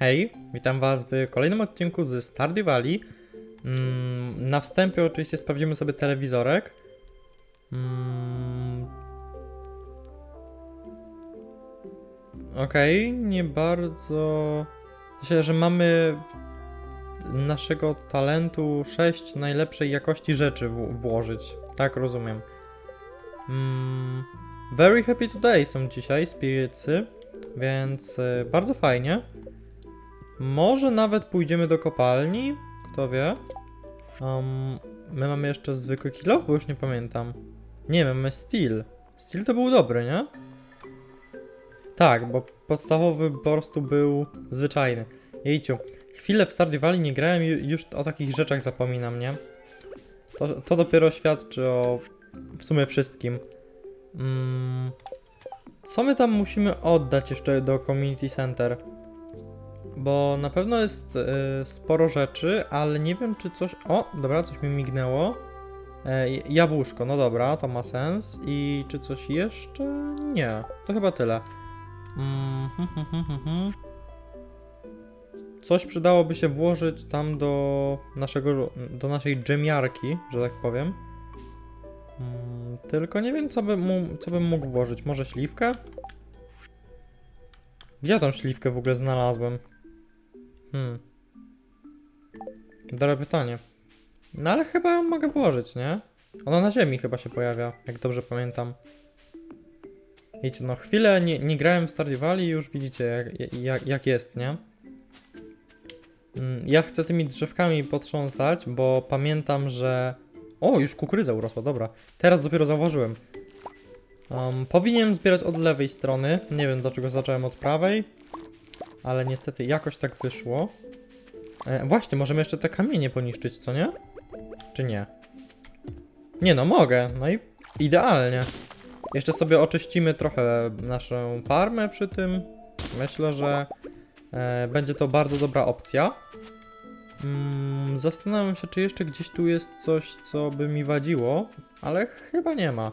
Hej, witam Was w kolejnym odcinku z Stardew Valley. Mm, na wstępie oczywiście sprawdzimy sobie telewizorek. Mm. Okej, nie bardzo... Myślę, że mamy naszego talentu 6 najlepszej jakości rzeczy włożyć. Tak rozumiem. Mm. Very happy today są dzisiaj spiritsy, więc y, bardzo fajnie. Może nawet pójdziemy do kopalni, kto wie. Um, my mamy jeszcze zwykły kill bo już nie pamiętam. Nie, mamy steel. Steel to był dobry, nie? Tak, bo podstawowy po prostu był zwyczajny. Jejciu, chwilę w Stardew Valley nie grałem i już o takich rzeczach zapominam, nie? To, to dopiero świadczy o w sumie wszystkim. Mm, co my tam musimy oddać jeszcze do Community Center? Bo na pewno jest y, sporo rzeczy, ale nie wiem czy coś. O, dobra, coś mi mignęło. E, jabłuszko, no dobra, to ma sens. I czy coś jeszcze? Nie, to chyba tyle. Mm, hm, hm, hm. Coś przydałoby się włożyć tam do naszego, do naszej dżemiarki, że tak powiem. Mm, tylko nie wiem, co co bym mógł włożyć. Może śliwkę? Gdzie ja tą śliwkę w ogóle znalazłem? Hmm. Dobre pytanie. No ale chyba ją mogę włożyć, nie? Ona na ziemi chyba się pojawia, jak dobrze pamiętam. Wiecie, no chwilę nie, nie grałem w Stardew Valley i już widzicie jak, jak, jak jest, nie? Mm, Ja chcę tymi drzewkami potrząsać, bo pamiętam, że... O, już kukurydza urosła, dobra. Teraz dopiero zauważyłem. Um, zbierać od lewej strony. Nie wiem dlaczego zacząłem od prawej. Ale niestety jakoś tak wyszło. E, właśnie, możemy jeszcze te kamienie poniszczyć, co nie? Czy nie? Nie no, mogę. No i idealnie. Jeszcze sobie oczyścimy trochę naszą farmę przy tym. Myślę, że e, będzie to bardzo dobra opcja. Mm, zastanawiam się, czy jeszcze gdzieś tu jest coś, co by mi wadziło, ale chyba nie ma.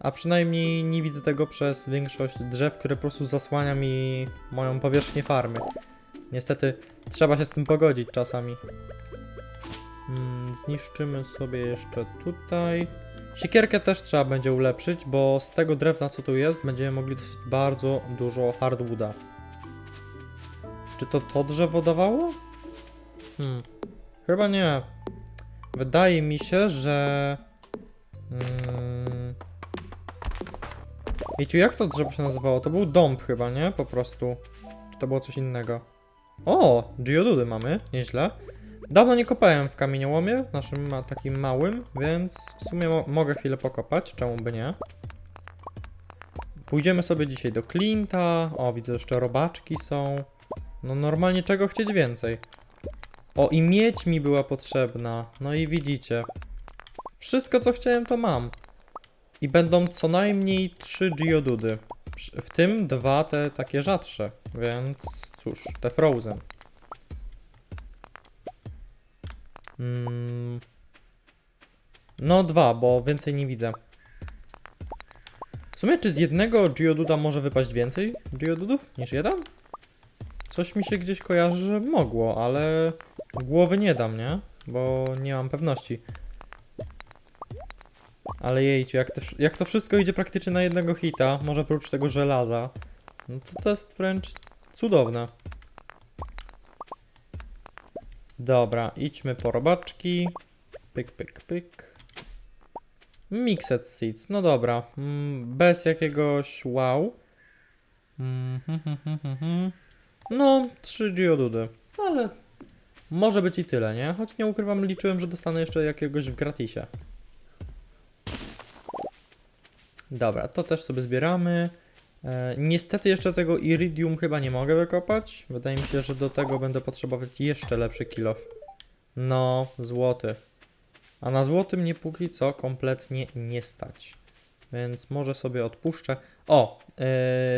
A przynajmniej nie widzę tego przez większość drzew, które po prostu zasłania mi moją powierzchnię farmy. Niestety trzeba się z tym pogodzić czasami. Mm, zniszczymy sobie jeszcze tutaj. Siekierkę też trzeba będzie ulepszyć, bo z tego drewna co tu jest będziemy mogli dostać bardzo dużo hardwooda. Czy to to drzewo dawało? Hmm. Chyba nie. Wydaje mi się, że... Mm... Wiecie, jak to drzewo się nazywało? To był dąb chyba, nie? Po prostu. Czy to było coś innego? O! Geodudy mamy, nieźle. Dawno nie kopałem w kamieniołomie, naszym ma takim małym, więc w sumie mo mogę chwilę pokopać, czemu by nie. Pójdziemy sobie dzisiaj do Clint'a. O, widzę, jeszcze robaczki są. No normalnie czego chcieć więcej? O, i miedź mi była potrzebna. No i widzicie. Wszystko co chciałem to mam. I będą co najmniej trzy geodudy. Przy- W tym dwa te takie rzadsze, więc cóż, te frozen. Mm. No dwa, bo więcej nie widzę. W sumie czy z jednego geoduda może wypaść więcej geodudów niż jeden? Coś mi się gdzieś kojarzy, że mogło, ale głowy nie dam, nie? Bo nie mam pewności. Ale jejciu, jak to, jak to wszystko idzie praktycznie na jednego hita, może oprócz tego żelaza, no to to jest wręcz cudowne. Dobra, idźmy po robaczki. Pyk, pyk, pyk. Mixed seeds, no dobra. Mm, bez jakiegoś wow. Mm, hm, hm, hm. No, trzy geodudy. Ale może być i tyle, nie? Choć nie ukrywam, liczyłem, że dostanę jeszcze jakiegoś w gratisie. Dobra, to też sobie zbieramy. E, niestety jeszcze tego iridium chyba nie mogę wykopać. Wydaje mi się, że do tego będę potrzebować jeszcze lepszy kill off. No, złoty. A na złotym mnie póki co kompletnie nie stać. Więc może sobie odpuszczę. O, yy,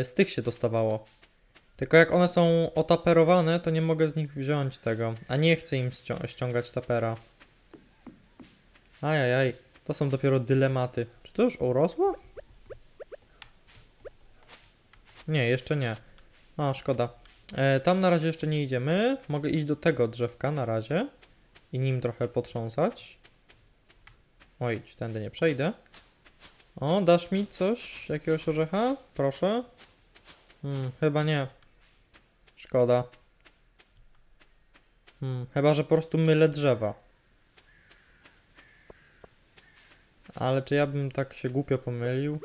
z tych się dostawało. Tylko jak one są otaperowane, to nie mogę z nich wziąć tego. A nie chcę im ścią- ściągać tapera. Ajajaj, to są dopiero dylematy. Czy to już urosło? Nie, jeszcze nie. A, szkoda. E, tam na razie jeszcze nie idziemy. Mogę iść do tego drzewka na razie i nim trochę potrząsać. Oj, tędy nie przejdę. O, dasz mi coś? Jakiegoś orzecha? Proszę. Hmm, chyba nie. Szkoda. Hmm, chyba, że po prostu mylę drzewa. Ale czy ja bym tak się głupio pomylił?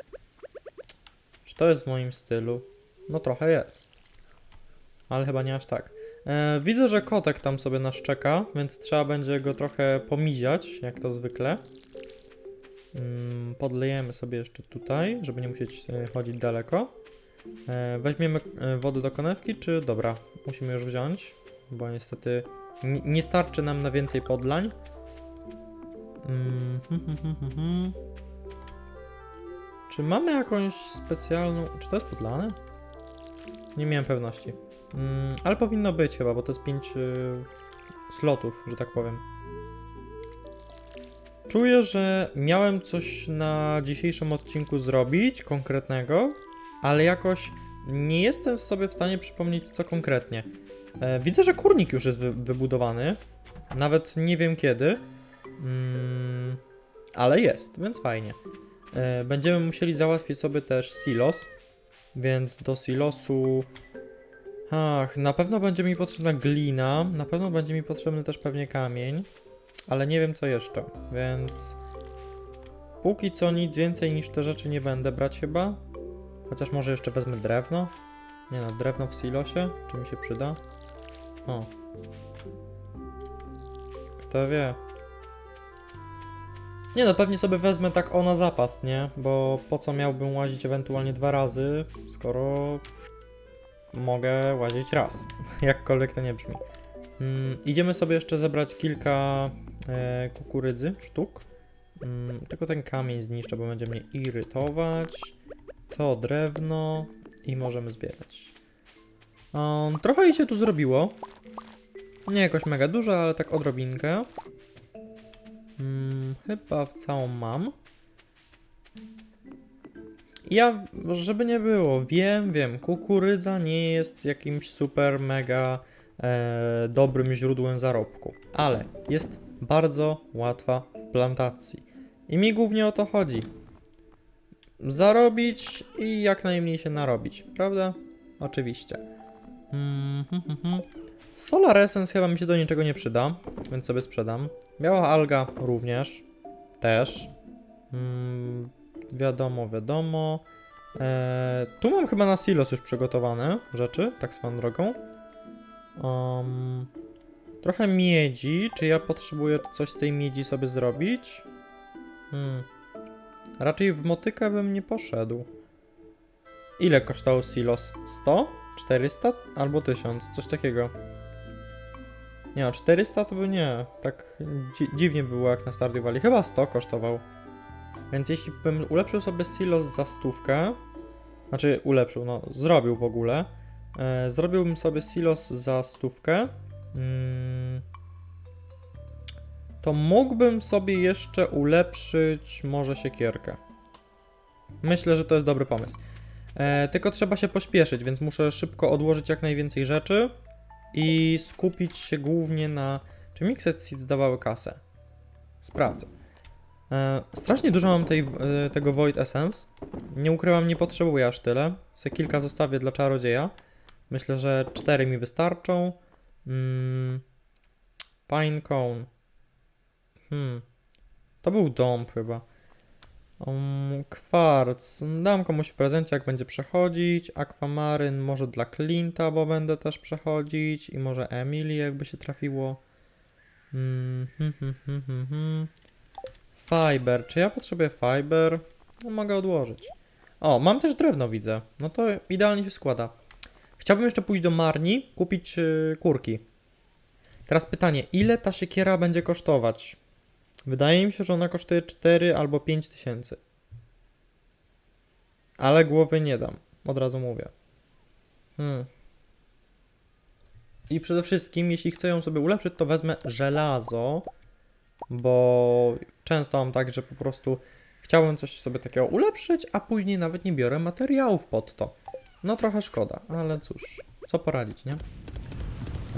Czy to jest w moim stylu? No trochę jest. Ale chyba nie aż tak. E, widzę, że kotek tam sobie nas czeka, więc trzeba będzie go trochę pomiziać, jak to zwykle. Mm, podlejemy sobie jeszcze tutaj, żeby nie musieć e, chodzić daleko. E, weźmiemy e, wodę do konewki, czy dobra, musimy już wziąć, bo niestety nie starczy nam na więcej podlań. Mm, hm, hm, hm. Czy mamy jakąś specjalną... Czy to jest podlane? Nie miałem pewności. Mm, ale powinno być chyba, bo to jest 5 slotów, że tak powiem. Czuję, że miałem coś na dzisiejszym odcinku zrobić konkretnego, ale jakoś nie jestem sobie w stanie przypomnieć co konkretnie. E, widzę, że kurnik już jest wy wybudowany. Nawet nie wiem kiedy. Mm, ale jest, więc fajnie. E, będziemy musieli załatwić sobie też silos, więc do silosu. Ach, na pewno będzie mi potrzebna glina, na pewno będzie mi potrzebny też pewnie kamień, ale nie wiem co jeszcze, więc póki co nic więcej niż te rzeczy nie będę brać chyba. Chociaż może jeszcze wezmę drewno. Nie no, drewno w silosie, czy mi się przyda? O. Kto wie. Nie no, pewnie sobie wezmę tak o na zapas, nie? Bo po co miałbym łazić ewentualnie dwa razy, skoro mogę łazić raz. Jakkolwiek to nie brzmi. Mm, idziemy sobie jeszcze zebrać kilka e, kukurydzy, sztuk. Mm, tylko ten kamień zniszczę, bo będzie mnie irytować. To drewno i możemy zbierać. Um, trochę jej się tu zrobiło. Nie jakoś mega dużo, ale tak odrobinkę. Mm, chyba w całą mam. Ja, żeby nie było, wiem, wiem, kukurydza nie jest jakimś super mega e, dobrym źródłem zarobku, ale jest bardzo łatwa w plantacji. I mi głównie o to chodzi. Zarobić i jak najmniej się narobić, prawda? Oczywiście. Mm, hm, hm, hm. Solar Essence chyba mi się do niczego nie przyda, więc sobie sprzedam. Biała alga również. Też. Mm, wiadomo, wiadomo. E, tu mam chyba na silos już przygotowane rzeczy, tak swoją drogą. Um, trochę miedzi. Czy ja potrzebuję coś z tej miedzi sobie zrobić? Hmm. Raczej w motykę bym nie poszedł. Ile kosztował silos? 100? 400? Albo 1000? Coś takiego. Nie no, 400 to by nie. Tak dzi dziwnie było jak na Stardew Valley. Chyba 100 kosztował. Więc jeśli bym ulepszył sobie silos za stówkę, znaczy ulepszył, no zrobił w ogóle, e, zrobiłbym sobie silos za stówkę, mm, to mógłbym sobie jeszcze ulepszyć może siekierkę. Myślę, że to jest dobry pomysł. E, tylko trzeba się pośpieszyć, więc muszę szybko odłożyć jak najwięcej rzeczy i skupić się głównie na... Czy Mixed Seeds dawały kasę? Sprawdzę. E, strasznie dużo mam tej, e, tego Void Essence. Nie ukrywam, nie potrzebuję aż tyle. Se kilka zostawię dla czarodzieja. Myślę, że cztery mi wystarczą. Mm, Pine Cone. Hmm. To był dąb chyba. Um, kwarc. Dam komuś w prezencie, jak będzie przechodzić. Aquamaryn może dla Clint'a, bo będę też przechodzić. I może Emily, jakby się trafiło. Mm, hmm, hmm, hmm, hmm, hmm. Fiber. Czy ja potrzebuję fiber? No, mogę odłożyć. O, mam też drewno, widzę. No to idealnie się składa. Chciałbym jeszcze pójść do Marni, kupić yy, kurki. Teraz pytanie, ile ta siekiera będzie kosztować? Wydaje mi się, że ona kosztuje 4 albo 5 tysięcy. Ale głowy nie dam, od razu mówię. Hmm. I przede wszystkim, jeśli chcę ją sobie ulepszyć, to wezmę żelazo, bo często mam tak, że po prostu chciałbym coś sobie takiego ulepszyć, a później nawet nie biorę materiałów pod to. No trochę szkoda, ale cóż. co poradzić, nie?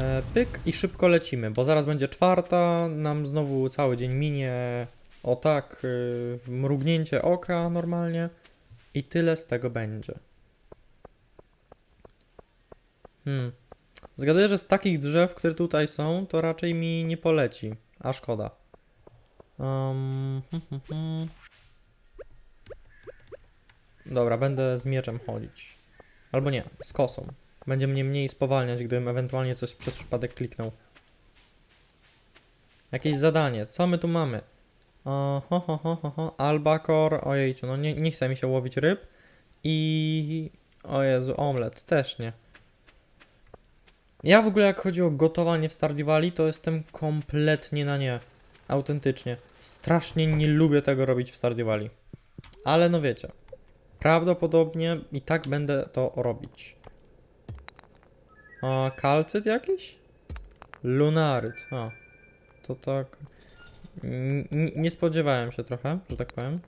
E, pyk i szybko lecimy, bo zaraz będzie czwarta, nam znowu cały dzień minie o tak, y, mrugnięcie oka normalnie i tyle z tego będzie. Hmm. Zgaduję, że z takich drzew, które tutaj są, to raczej mi nie poleci, a szkoda. Um, hmm, hmm, hmm. Dobra, będę z mieczem chodzić. Albo nie, z kosą. Będzie mnie mniej spowalniać, gdybym ewentualnie coś przez przypadek kliknął. Jakieś zadanie. Co my tu mamy? O, ho, ho, ho, ho, ho. Ojejciu, no nie, nie chce mi się łowić ryb. I... O Jezu, omlet. Też nie. Ja w ogóle jak chodzi o gotowanie w Stardew Valley, to jestem kompletnie na nie. Autentycznie. Strasznie nie lubię tego robić w Stardew Valley. Ale no wiecie. Prawdopodobnie i tak będę to robić. A kalcyt jakiś? Lunaryt. A. To tak. Nie spodziewałem się trochę, że tak powiem.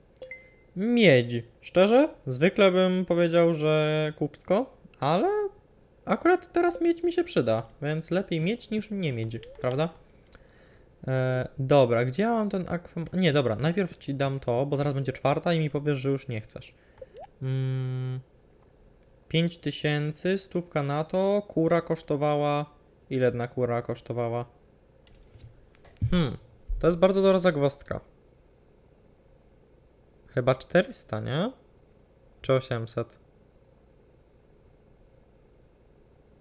Miedź. Szczerze, zwykle bym powiedział, że kupsko, ale akurat teraz miedź mi się przyda, więc lepiej mieć niż nie mieć, prawda? E, dobra, gdzie ja mam ten akwam... Nie, dobra, najpierw ci dam to, bo zaraz będzie czwarta i mi powiesz, że już nie chcesz. Mm, 5000, stówka na to, kura kosztowała... Ile jedna kura kosztowała? Hmm, to jest bardzo dobra zagwozdka. Chyba 400, nie? Czy 800?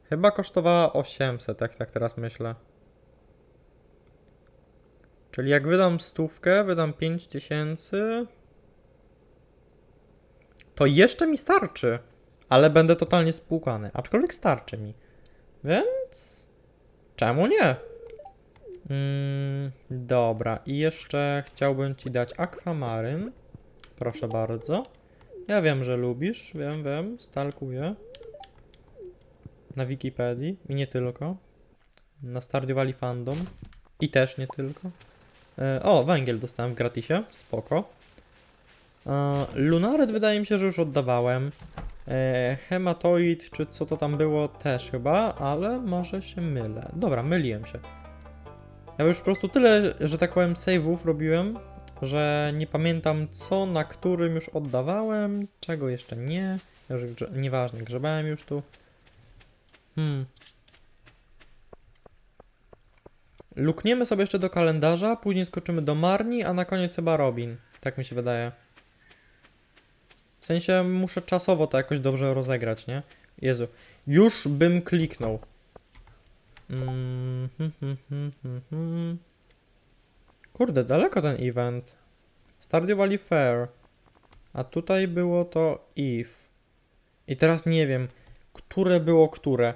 Chyba kosztowała 800, jak tak teraz myślę. Czyli jak wydam stówkę, wydam 5000, to jeszcze mi starczy. Ale będę totalnie spłukany. Aczkolwiek starczy mi. Więc czemu nie? Mm, dobra, i jeszcze chciałbym ci dać akwamaryn. Proszę bardzo. Ja wiem, że lubisz, wiem, wiem, stalkuję. Na Wikipedii i nie tylko. Na Stardew Valley Fandom i też nie tylko. E, o, węgiel dostałem w gratisie, spoko. E, Lunaret wydaje mi się, że już oddawałem. E, hematoid, czy co to tam było, też chyba, ale może się mylę. Dobra, myliłem się. Ja już po prostu tyle, że tak powiem, save'ów robiłem, że nie pamiętam co, na którym już oddawałem, czego jeszcze nie. Już grze- nieważne, grzebałem już tu. Hmm. Lukniemy sobie jeszcze do kalendarza, później skoczymy do Marni, a na koniec chyba Robin. Tak mi się wydaje. W sensie muszę czasowo to jakoś dobrze rozegrać, nie? Jezu. Już bym kliknął. Mm, hmm, hmm, hmm. Kurde, daleko ten event. Stardew Valley Fair. A tutaj było to Eve. I teraz nie wiem, które było które.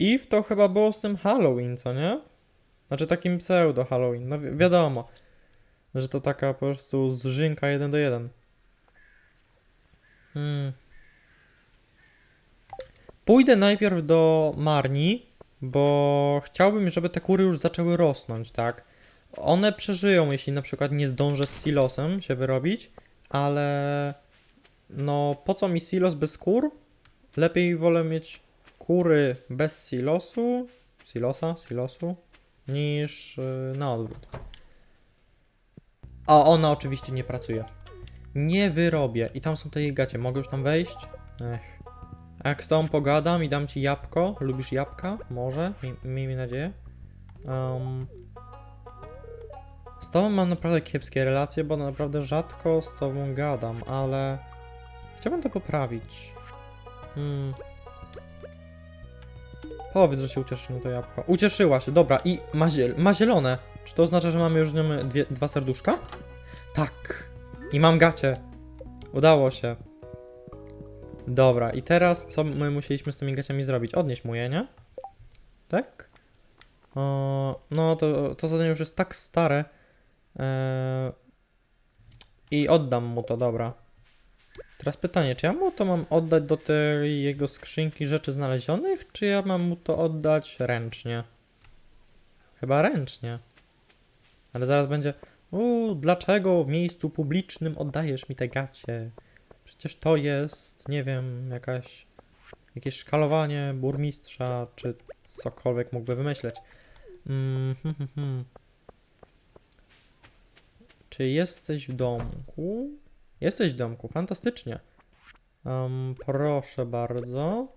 Eve to chyba było z tym Halloween, co nie? Znaczy takim pseudo Halloween. No wi- wiadomo, że to taka po prostu zżynka 1 do 1. Hmm. Pójdę najpierw do Marni, bo chciałbym, żeby te kury już zaczęły rosnąć, tak? One przeżyją, jeśli na przykład nie zdążę z silosem się wyrobić, ale no po co mi silos bez kur? Lepiej wolę mieć kury bez silosu, silosa, silosu, niż yy, na odwrót. A ona oczywiście nie pracuje. Nie wyrobię. I tam są te jej gacie. Mogę już tam wejść? Ech. A jak z tobą pogadam i dam ci jabłko? Lubisz jabłka? Może? Miej- Miejmy nadzieję. Um, z tobą mam naprawdę kiepskie relacje, bo naprawdę rzadko z tobą gadam, ale chciałbym to poprawić. Hmm. Powiedz, że się ucieszy na to jabłko. Ucieszyła się, dobra. I ma, ziel ma zielone. Czy to oznacza, że mamy już z nią dwie, dwa serduszka? Tak. I mam gacie. Udało się. Dobra, i teraz co my musieliśmy z tymi gaciami zrobić? Odnieść mu je, nie? Tak? O, no to, to zadanie już jest tak stare. Eee, I oddam mu to, dobra. Teraz pytanie, czy ja mu to mam oddać do tej jego skrzynki rzeczy znalezionych, czy ja mam mu to oddać ręcznie? Chyba ręcznie. Ale zaraz będzie. U, dlaczego w miejscu publicznym oddajesz mi te gacie? Przecież to jest, nie wiem, jakaś jakieś szkalowanie burmistrza, czy cokolwiek mógłby wymyśleć. Mm, hmm, hmm, hmm. Czy jesteś w domku? Jesteś w domku, fantastycznie. Em, proszę bardzo.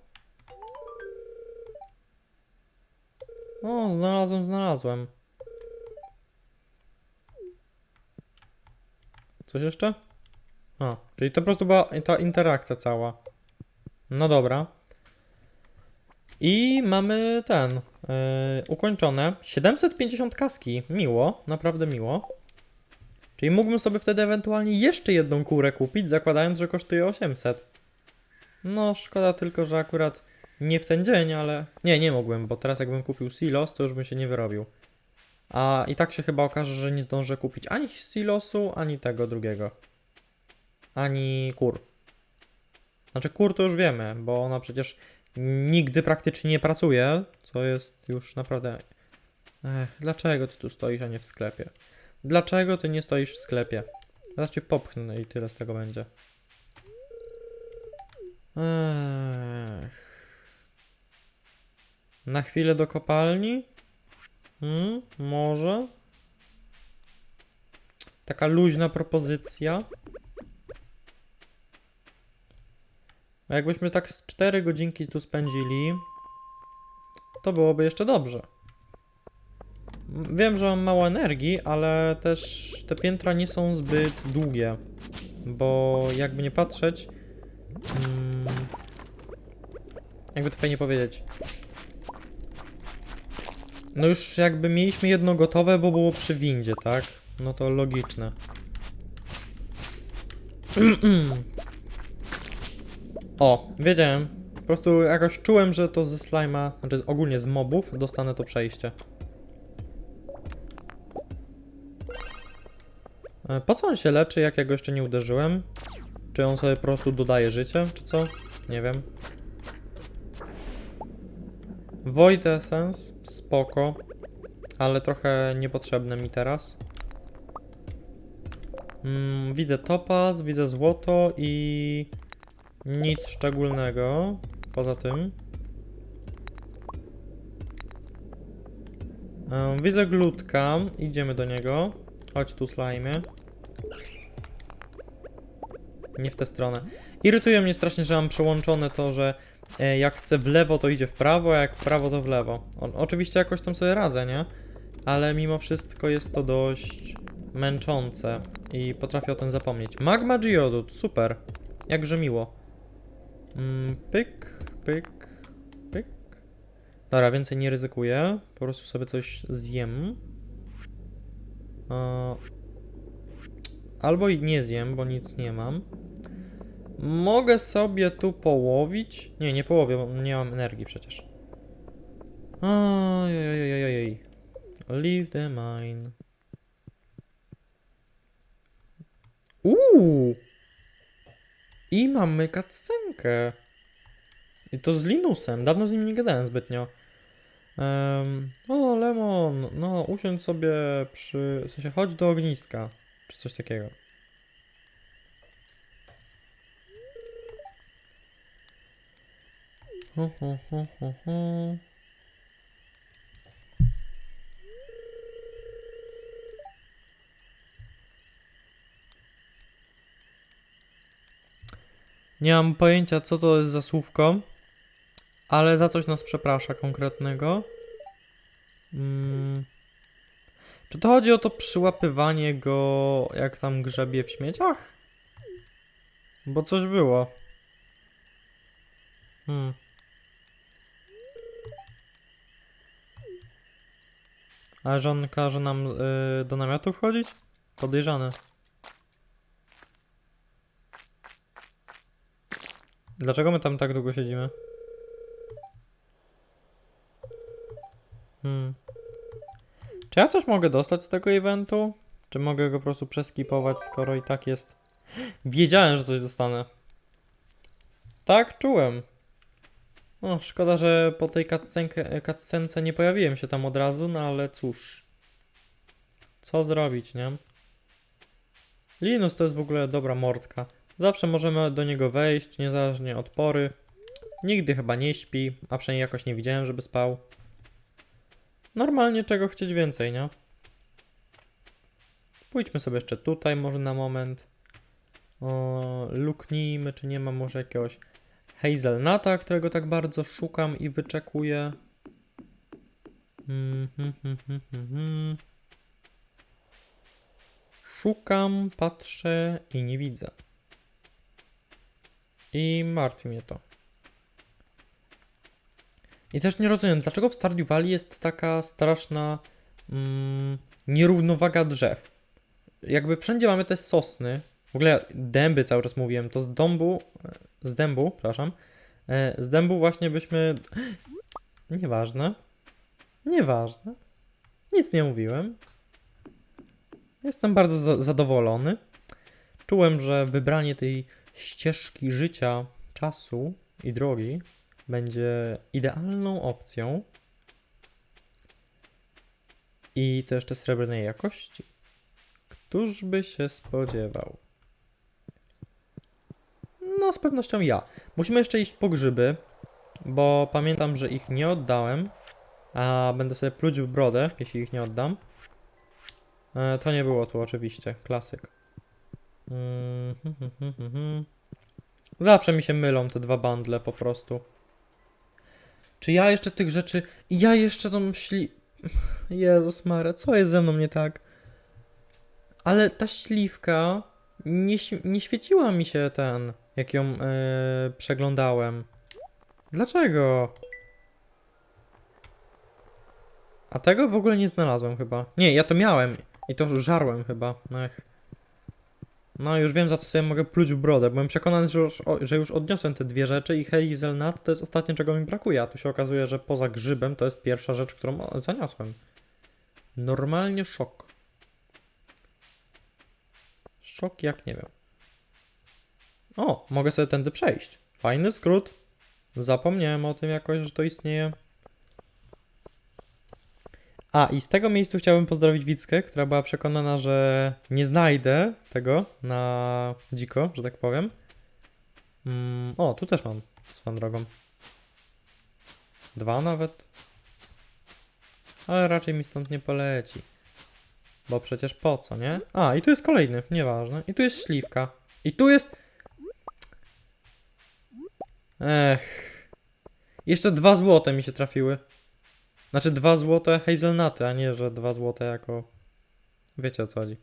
O, znalazłem, znalazłem. Coś jeszcze? A, czyli to po prostu była ta interakcja cała. No dobra. I mamy ten. Yy, ukończone. 750 kaski. Miło, naprawdę miło. Czyli mógłbym sobie wtedy ewentualnie jeszcze jedną kurę kupić, zakładając, że kosztuje 800. No, szkoda tylko, że akurat nie w ten dzień, ale. Nie, nie mógłbym, bo teraz jakbym kupił silos, to już bym się nie wyrobił. A i tak się chyba okaże, że nie zdążę kupić ani silosu, ani tego drugiego. Ani kur. Znaczy kur to już wiemy, bo ona przecież nigdy praktycznie nie pracuje, co jest już naprawdę... Ech, dlaczego ty tu stoisz, a nie w sklepie? Dlaczego ty nie stoisz w sklepie? Zaraz cię popchnę i tyle z tego będzie. Ech. Na chwilę do kopalni? Hmm, może? Taka luźna propozycja. A jakbyśmy tak z 4 godzinki tu spędzili, to byłoby jeszcze dobrze. Wiem, że mam mało energii, ale też te piętra nie są zbyt długie, bo jakby nie patrzeć, mm, jakby to fajnie powiedzieć, no już jakby mieliśmy jedno gotowe, bo było przy windzie, tak? No to logiczne. O, wiedziałem. Po prostu jakoś czułem, że to ze slima, znaczy ogólnie z mobów, dostanę to przejście. E, Po co on się leczy, jak ja go jeszcze nie uderzyłem? Czy on sobie po prostu dodaje życie, czy co? Nie wiem. Void Essence, spoko, ale trochę niepotrzebne mi teraz. Mm, widzę topaz, widzę złoto i nic szczególnego poza tym. Widzę glutka, idziemy do niego. Chodź tu slime. Nie w tę stronę. Irytuje mnie strasznie, że mam przełączone to, że jak chcę w lewo, to idzie w prawo, a jak w prawo, to w lewo. O, oczywiście jakoś tam sobie radzę, nie? Ale mimo wszystko jest to dość męczące i potrafię o tym zapomnieć. Magma Geodut, super. Jakże miło. Mm, pyk, pyk, pyk. Dobra, więcej nie ryzykuję. Po prostu sobie coś zjem. E, Albo i nie zjem, bo nic nie mam. Mogę sobie tu połowić. Nie, nie połowię, bo nie mam energii przecież. Ojej. Leave the mine. Uuu! I mamy cutscenkę. I to z Linusem. Dawno z nim nie gadałem zbytnio. Um, o, Lemon, no usiądź sobie przy... W sensie, chodź do ogniska. Czy coś takiego. Nie mam pojęcia, co to jest za słówko, ale za coś nas przeprasza konkretnego. Mm. Czy to chodzi o to przyłapywanie go, jak tam grzebie w śmieciach? Bo coś było. Hmm. Ale że on każe nam y, do namiotu wchodzić? Podejrzane. Dlaczego my tam tak długo siedzimy? Hmm. Czy ja coś mogę dostać z tego eventu? Czy mogę go po prostu przeskipować, skoro i tak jest... Wiedziałem, że coś dostanę. Tak, czułem. No, szkoda, że po tej cutscence nie pojawiłem się tam od razu, no ale cóż. Co zrobić, nie? Linus to jest w ogóle dobra mordka. Zawsze możemy do niego wejść, niezależnie od pory. Nigdy chyba nie śpi, a przynajmniej jakoś nie widziałem, żeby spał. Normalnie czego chcieć więcej, nie? Pójdźmy sobie jeszcze tutaj może na moment. O, luknijmy, czy nie ma może jakiegoś hazelnata, którego tak bardzo szukam i wyczekuję. Mhm, mhm, mhm. Szukam, patrzę i nie widzę. I martwi mnie to. I też nie rozumiem, dlaczego w Stardew Valley jest taka straszna mm, nierównowaga drzew. Jakby wszędzie mamy te sosny, w ogóle dęby cały czas mówiłem, to z dąbu, z dębu, przepraszam, e, z dębu właśnie byśmy... Nieważne. Nieważne. Nic nie mówiłem. Jestem bardzo za zadowolony. Czułem, że wybranie tej ścieżki życia, czasu i drogi będzie idealną opcją. I to jeszcze srebrnej jakości. Któż by się spodziewał? No, z pewnością ja. Musimy jeszcze iść po grzyby, bo pamiętam, że ich nie oddałem, a będę sobie pluć w brodę, jeśli ich nie oddam. E, to nie było tu oczywiście, klasyk. Mm, hm, hm, hm, hm, hm. Zawsze mi się mylą te dwa bundle po prostu. Czy ja jeszcze tych rzeczy... Ja jeszcze tą śli... Jezus Mare, co jest ze mną nie tak? Ale ta śliwka nie, nie świeciła mi się ten, jak ją e, przeglądałem. Dlaczego? A tego w ogóle nie znalazłem chyba. Nie, ja to miałem i to żarłem chyba. No już wiem za co sobie mogę pluć w brodę. Byłem przekonany, że już, o, że już odniosłem te dwie rzeczy i hazelnut to jest ostatnie czego mi brakuje. A tu się okazuje, że poza grzybem to jest pierwsza rzecz, którą zaniosłem. Normalnie szok. Szok jak nie wiem. O, mogę sobie tędy przejść. Fajny skrót. Zapomniałem o tym jakoś, że to istnieje. A, i z tego miejsca chciałbym pozdrowić Wickę, która była przekonana, że nie znajdę tego na dziko, że tak powiem. Mm, o, tu też mam swoją drogą. Dwa nawet. Ale raczej mi stąd nie poleci. Bo przecież po co, nie? A, i tu jest kolejny, nieważne. I tu jest śliwka. I tu jest... Ech. Jeszcze dwa złote mi się trafiły. Znaczy dwa złote hazelnuty, a nie, że dwa złote jako... Wiecie o co chodzi.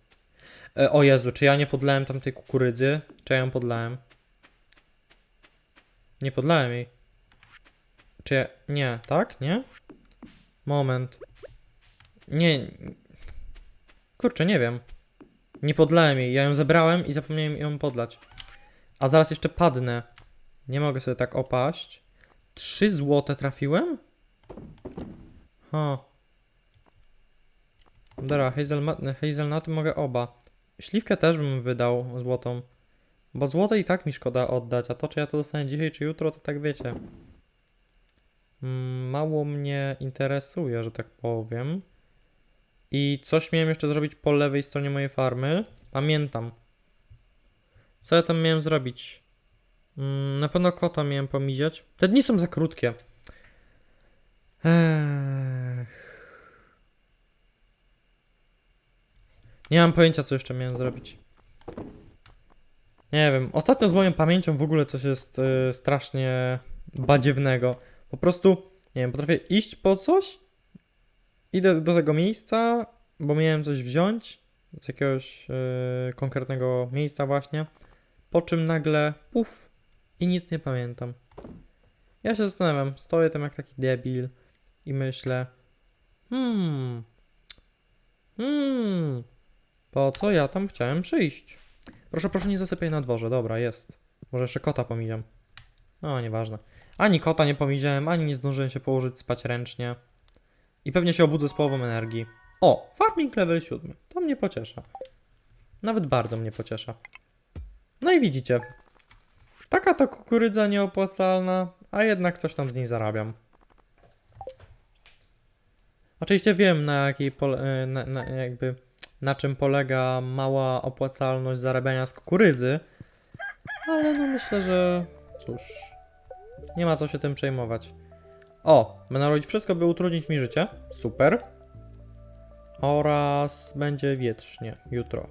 E, o Jezu, czy ja nie podlałem tam tej kukurydzy? Czy ja ją podlałem? Nie podlałem jej. Czy ja... Nie, tak? Nie? Moment. Nie... Kurczę, nie wiem. Nie podlałem jej, ja ją zebrałem i zapomniałem ją podlać. A zaraz jeszcze padnę. Nie mogę sobie tak opaść. Trzy złote trafiłem? Ha. Dobra, hazelnut, hazelnuty mogę oba. Śliwkę też bym wydał złotą. Bo złote i tak mi szkoda oddać, a to czy ja to dostanę dzisiaj czy jutro, to tak wiecie. Mm, Mało mnie interesuje, że tak powiem. I coś miałem jeszcze zrobić po lewej stronie mojej farmy. Pamiętam. Co ja tam miałem zrobić? Mm, na pewno kota miałem pomiziać. Te dni są za krótkie. Ech. Nie mam pojęcia, co jeszcze miałem zrobić. Nie wiem. Ostatnio z moją pamięcią w ogóle coś jest y, strasznie badziewnego. Po prostu, nie wiem, potrafię iść po coś, idę do tego miejsca, bo miałem coś wziąć z jakiegoś y, konkretnego miejsca właśnie, po czym nagle puf i nic nie pamiętam. Ja się zastanawiam, stoję tam jak taki debil i myślę, hmm, hmm, po co ja tam chciałem przyjść? Proszę, proszę nie zasypiaj na dworze, dobra, jest. Może jeszcze kota pomijam. No, nieważne. Ani kota nie pomiziałem, ani nie zdążyłem się położyć spać ręcznie. I pewnie się obudzę z połową energii. O, farming level 7. To mnie pociesza. Nawet bardzo mnie pociesza. No i widzicie. Taka to kukurydza nieopłacalna, a jednak coś tam z niej zarabiam. Oczywiście wiem na jakiej pole, na, na, jakby na czym polega mała opłacalność zarabiania z kukurydzy, ale no myślę, że cóż, Nie ma co się tym przejmować. O, będę robić wszystko, by utrudnić mi życie. Super. Oraz będzie wietrznie jutro.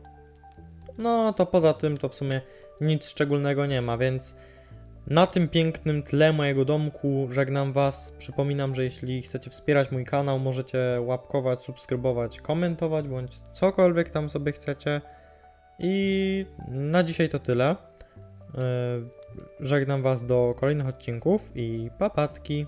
No to poza tym to w sumie nic szczególnego nie ma, więc na tym pięknym tle mojego domku żegnam Was. Przypominam, że jeśli chcecie wspierać mój kanał, możecie łapkować, subskrybować, komentować bądź cokolwiek tam sobie chcecie. I na dzisiaj to tyle. Yy, Żegnam Was do kolejnych odcinków i papatki.